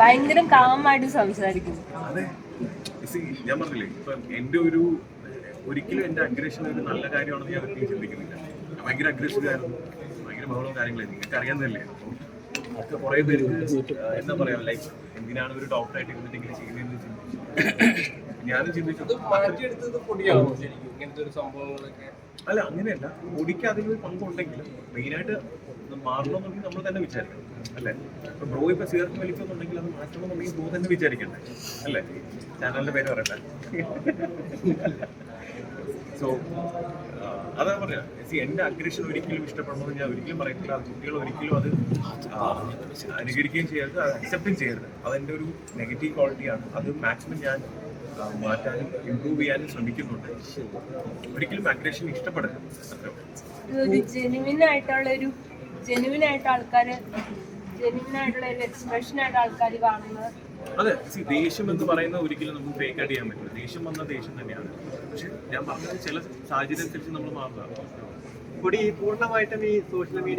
ഭയങ്കര കാമായിട്ട് സംസാരിക്കുന്നു. ഞാൻ പറഞ്ഞില്ലേ ഇപ്പൊ എന്റെ ഒരു ഒരിക്കലും എന്റെ അഗ്രഷൻ ഒരു നല്ല കാര്യമാണെന്ന് ഞാൻ ഒരിക്കലും ചിന്തിക്കുന്നില്ല. ഭയങ്കര അഗ്രസീവ് ഭയങ്കര ബഹളവും കാര്യങ്ങളായിരുന്നു. നിങ്ങൾക്ക് അറിയാവുന്നതല്ലേ ഒക്കെ കുറെ പേര് എന്താ പറയാ ലൈക്ക് എന്തിനാണ് ഒരു ഡോക്ടറായിട്ട് ഇരുന്നിട്ട് ഇങ്ങനെ ചെയ്യുന്നതെന്ന് ചിന്തിച്ചു. ഞാനും ചിന്തിച്ചു. മാറ്റിയെടുത്തത് പൊടിയാണോ ശരിക്കും? ഇങ്ങനത്തെ ഒരു സംഭവങ്ങളൊക്കെ? അല്ല അങ്ങനെയല്ല. പൊടിക്ക് അതിനൊരു പങ്കുണ്ടെങ്കിലും മെയിനായിട്ട് മാറണമെന്നുണ്ടെങ്കിൽ നമ്മൾ തന്നെ വിചാരിക്കണം. അല്ലേ? ഇപ്പൊ ബ്രോ ഇപ്പൊ സിഗരറ്റ് വലിക്കുന്നുണ്ടെങ്കിൽ അത് മാറ്റണമെന്നുണ്ടെങ്കിൽ ബ്രോ തന്നെ വിചാരിക്കണ്ടേ? അല്ലേ? ചാനലിന്റെ പേര് പറയട്ടെ. സോ അതാ പറയാ. സി എന്റെ അഗ്രഷൻ ഒരിക്കലും ഇഷ്ടപ്പെടണമെന്ന് ഞാൻ ഒരിക്കലും പറയത്തില്ല. കുട്ടികൾ ഒരിക്കലും അത് അനുകരിക്കുകയും ചെയ്യരുത് അത് അക്സെപ്റ്റും ചെയ്യരുത്. അതെന്റെ ഒരു നെഗറ്റീവ് ക്വാളിറ്റിയാണ് അത് മാക്സിമം ഞാൻ മാറ്റാനും ഇമ്പ്രൂവ് ചെയ്യാനും ശ്രമിക്കുന്നുണ്ട്. ഒരിക്കലും അഗ്രഷൻ ഇഷ്ടപ്പെടരുത്. ഒരു ജെനുവിൻ ആയിട്ടുള്ള ഒരു ജെനുവിൻ ആയിട്ട് ആൾക്കാര് ജെനുവിൻ ആയിട്ടുള്ള ഒരു എക്സ്പ്രഷൻ ആയിട്ട് ആൾക്കാർ കാണുന്നത്. അതെ സി ദേഷ്യം എന്ന് പറയുന്നത് ഒരിക്കലും നമുക്ക് ഫേക്ക് ആയിട്ട് ചെയ്യാൻ പറ്റില്ല. ദേഷ്യം വന്ന ദേഷ്യം തന്നെയാണ്. പക്ഷെ ഞാൻ പറഞ്ഞത് ചില സാഹചര്യം അനുസരിച്ച് നമ്മൾ മാറുക കൂടി പൂർണമായിട്ടും ഈ സോഷ്യൽ മീഡിയ